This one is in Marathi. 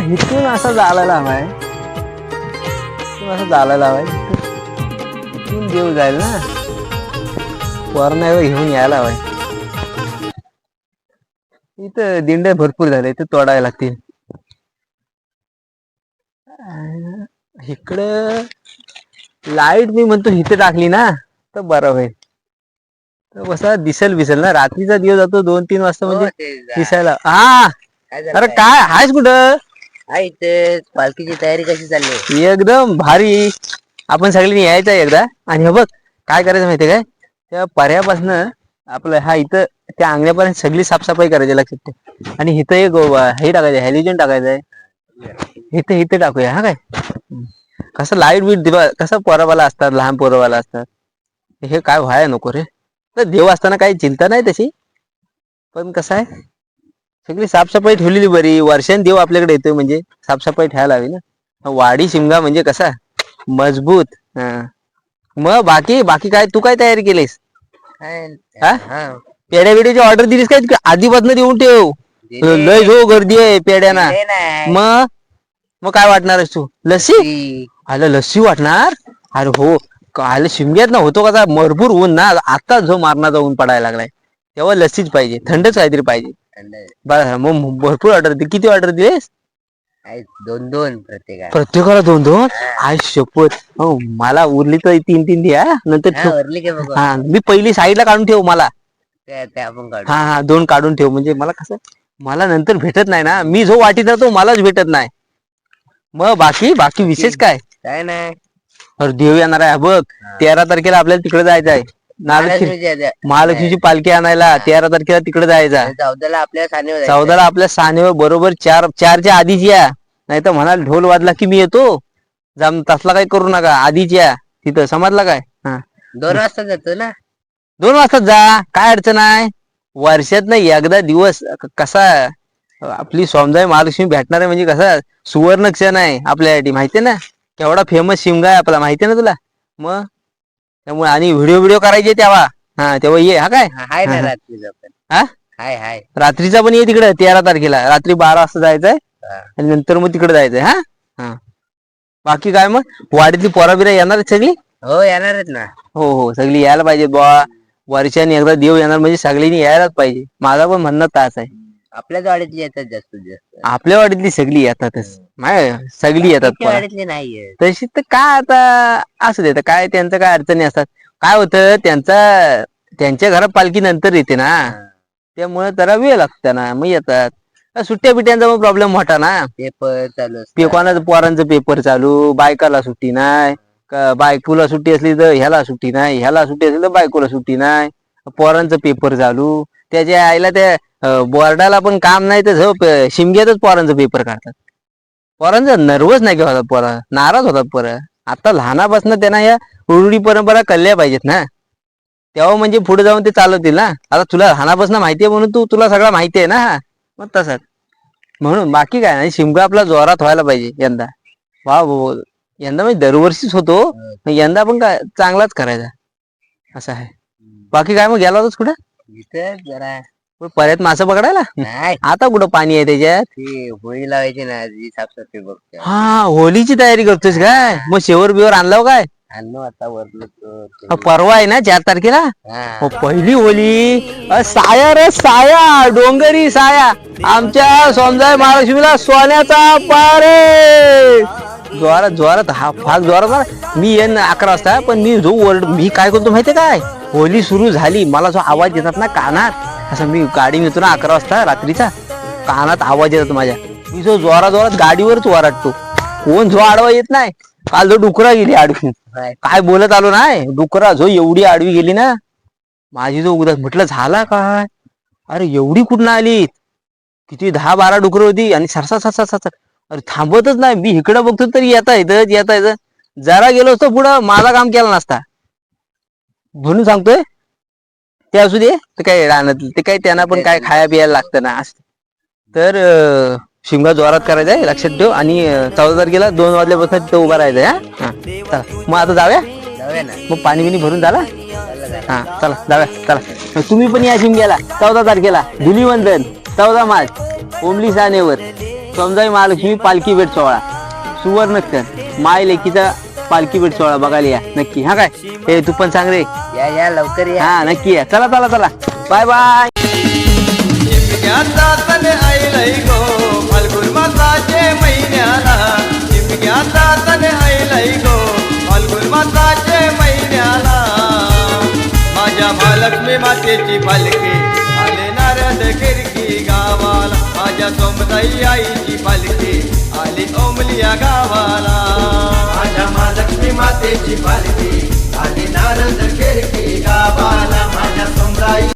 इथून असं चालायला हवाय. इथून असं चालायला हवाय. इथून- देव जाईल ना. वरणावर घेऊन यायला हवाय. इथं दिंड्या भरपूर झाल्या इथं तोडायला लागतील. इकडं लाइट मी म्हणतो इथे टाकली ना तर बरं होईल. तर बसा दिसेल बिसेल ना. रात्रीचा दिवस जातो दोन तीन वाजता म्हणजे हो, दिसायला. हा. झालं अरे काय? काय? आहेस कुठं? आहे ते पालखीची तयारी कशी चालली? एकदम भारी. आपण सगळ्यांनी यायचं आहे एकदा. आणि हे बघ काय करायचं माहितीये काय? त्या पर्यापासन आपलं हा इथं त्या अंगण्यापर्यंत सगळी साफसफाई करायची लक्षात ठेव. आणि इथं एक हे टाकायचं हॅलिजन टाकायचंय. इथं इथं टाकूया हा काय? कसं लाइट बीट दिवा कसं पोरावाला असतात लहान पोरावाला असतात. हे काय व्हाय नको रे. तर देव असताना काही चिंता नाही तशी. पण कसं आहे? सगळी साफसफाई ठेवलेली बरी. वर्षान देव आपल्याकडे येतोय म्हणजे साफसफाई ठेवायला हवी ना. वाडी शिमगा म्हणजे कसा? मजबूत. मग बाकी बाकी काय? तू काय तयारी केलीस. पेड्या बिड्याची ऑर्डर दिलीस काय? आधीपासून देऊन ठेव. लय जो गर्दी आहे पेड्याना. मग? मग काय वाटणार तू? लस्सी? आलं लस्सी वाटणार? अरे हो. आलं शिमग्यात ना होतो कसा भरपूर ऊन ना. आता जो मारणाचा ऊन पडायला लागलाय. तेव्हा लस्सीच पाहिजे. थंडच काहीतरी पाहिजे. मग भरपूर ऑर्डर दे किती ऑर्डर दिलीस? आहे, दोन दोन प्रत्येका प्रत्येकाला दोन दोन? आय शपथ. हो मला उरली तर तीन तीन द्या नंतर हा ठेव. वरली काय बघू. हा मी पहिली साईडला काढून ठेव मला. ते ते आपण काढू. हा हा दोन काढून ठेव. म्हणजे मला कसं मला नंतर भेटत नाही ना. मी जो वाटीत राहतो मलाच भेटत नाही. मग बाकी बाकी विशेष काय? काय नाही. अरे देव येणार आहे. बघ तेरा तारखेला आपल्याला तिकडे जायचं आहे. महालक्ष्मीची पालखी आणायला तेरा तारखेला तिकडे जायचं. चौदाला आपल्या सानेवर. चौदाला आपल्या सानेवर बरोबर चार चारच्या आधीच या. नाही तर म्हणाल ढोल वाजला की मी येतो. जाम तसला काही करू नका. आधीच या. तिथं समजला काय? हा. दोन वाजता जातो ना? दोन वाजता जा. काय अडचण आहे? वर्षात ना एकदा दिवस. कसा? आपली स्वामदाय महालक्ष्मी भेटणार आहे म्हणजे कसा? सुवर्ण क्षण आहे आपल्यासाठी. माहितीये ना? केवढा फेमस शिमगा आहे आपला. माहितीये ना तुला? मग? त्यामुळे आणि व्हिडिओ व्हिडिओ करायचे तेव्हा. हा तेव्हा ये हा काय? हा, हाय ना हा. रात्रीचा पण. हा? हाय हाय. रात्रीचा पण ये तिकडे तेरा तारखेला. रात्री बारा वाजता जायचंय. हा. आणि नंतर मग तिकडे जायचंय हा? हा. बाकी काय मग? वाडीतली पोरा बिरा येणार आहेत सगळी? हो येणार आहेत ना. हो हो. सगळी यायला पाहिजे बुवा. वर्षाने एकदा देव येणार म्हणजे सगळ्यांनी यायलाच पाहिजे. माझा पण म्हणणं तास आहे. आपल्याच वाडीतली येतात जास्तीत जास्त. आपल्या वाडीतली सगळी येतातच. माय सगळी येतात बाकीच्या पोरं. वाडीतली नाही. तशी तर काय आता असू दे तर काय त्यांचं काय अडचणी असतात. काय होतं त्यांचा त्यांच्या घरात पालखी नंतर येते ना. हा. त्यामुळे जरा वेळ लागतो त्यांना मग येतात. सुट्ट्या बिट्यांचा मग प्रॉब्लेम मोठा ना. पेपर चालू असतात. पे कोणाचं पोरांचं पेपर चालू बायकाला सुट्टी नाही. का बायकोला सुट्टी असली तर ह्याला सुट्टी नाही ह्याला सुट्टी असली तर बायकोला सुट्टी नाही. पोरांचं पेपर चालू. त्याच्या आईला त्या बोर्डाला पण काम नाही तर झोप शिमग्यातच पोरांचं पेपर काढतात. पोरांचं नर्वस नाही का होतात पोरा नाराज होतात पोरं. आता लहानापासून त्यांना या रूढी परंपरा कळल्या पाहिजेत ना. तेव्हा म्हणजे पुढे जाऊन ते चालवतील ना. आता तुला लहानापासून माहिती आहे म्हणून तू तुला सगळं माहिती आहे ना. हा मग तसंच. म्हणून बाकी काय नाही शिमगा आपला जोरात व्हायला पाहिजे यंदा. वा. यंदा म्हणजे दरवर्षीच होतो. यंदा पण काय चांगलाच करायचा. असं आहे. बाकी काय मग गेला होतास कुठं? जरा. परत मासे पकडायला? नाही. आता कुठं पाणी आहे त्याच्यात? ती होळी लावायची ना जी साफसफाई बघतो हा होलीची तयारी करतोस काय? मग शेवर बिवर आणलाव काय? आणलो आता वरलो तो ते. अ, परवा आहे ना चार तारखेला? हा. अ, पहिली होली अ, साया रे साया डोंगरी साया. आमच्या समजाय महालक्ष्मीला सोन्याचा पारे जोरात जोरात हा फार जोरात. मी येईन अकरा वाजता पण मी जो ओरड मी काय करतो माहितीये काय? होली सुरू झाली. मला जो आवाज येतात ना कानात असं मी गाडी नेतो ना अकरा वाजता रात्रीचा कानात आवाज येतात माझ्या. मी जो जोरा जोरात गाडीवरच वराटतो कोण जो आडवा येत नाही काल जो डुकरा गेली आडवी. काय? काय बोलत आलो नाही? डुकरा जो एवढी आडवी गेली ना माझी जो उदास म्हटलं झाला काय? अरे एवढी कुठं आली किती दहा बारा डुकर होती आणि सरसा सरसा सरसा. अरे थांबतच नाही. मी इकडं बघतो तरी येता येतं येता येतं जरा गेलो असतो पुढं माझा काम केला नसता. म्हणून सांगतोय. ते असू दे ते काय राहणार ते काय त्यांना पण काय खाया पियाला लागतं ना असं. तर अं, शिमगा जोरात करायचा आहे लक्षात ठेव. आणि अं, चौदा तारखेला दोन वाजल्यापासून तिथं उभा राहायचं आहे, हा? हा, चला. मग आता जाऊया? जाऊया ना. मग पाणी बिणी भरून झाला. हा चला जाऊया चला. तुम्ही पण या शिमग्याला. चौदा तारखेला धुलीवंदन चौदा मार्च ओमली सानेवर समजाई महालक्ष्मी पालखी भेट सोहळा सुवर्णक्षर माय लेकीचा पालखी भेट सोहळा बघायला या. नक्की. हा काय? हे तू पण सांग रे. या या लवकर या. हा नक्की या. चला चला चला. Bye bye. माझ्या महालक्ष्मी मातेची पालखी आले नारद खिरकी गावाला. माझ्या सोमताई आईची पालखी आली ओमलिया गावाला. माझ्या महालक्ष्मी मातेची पालखी. आली नारद खिरकी गावाला माझ्या सोमताई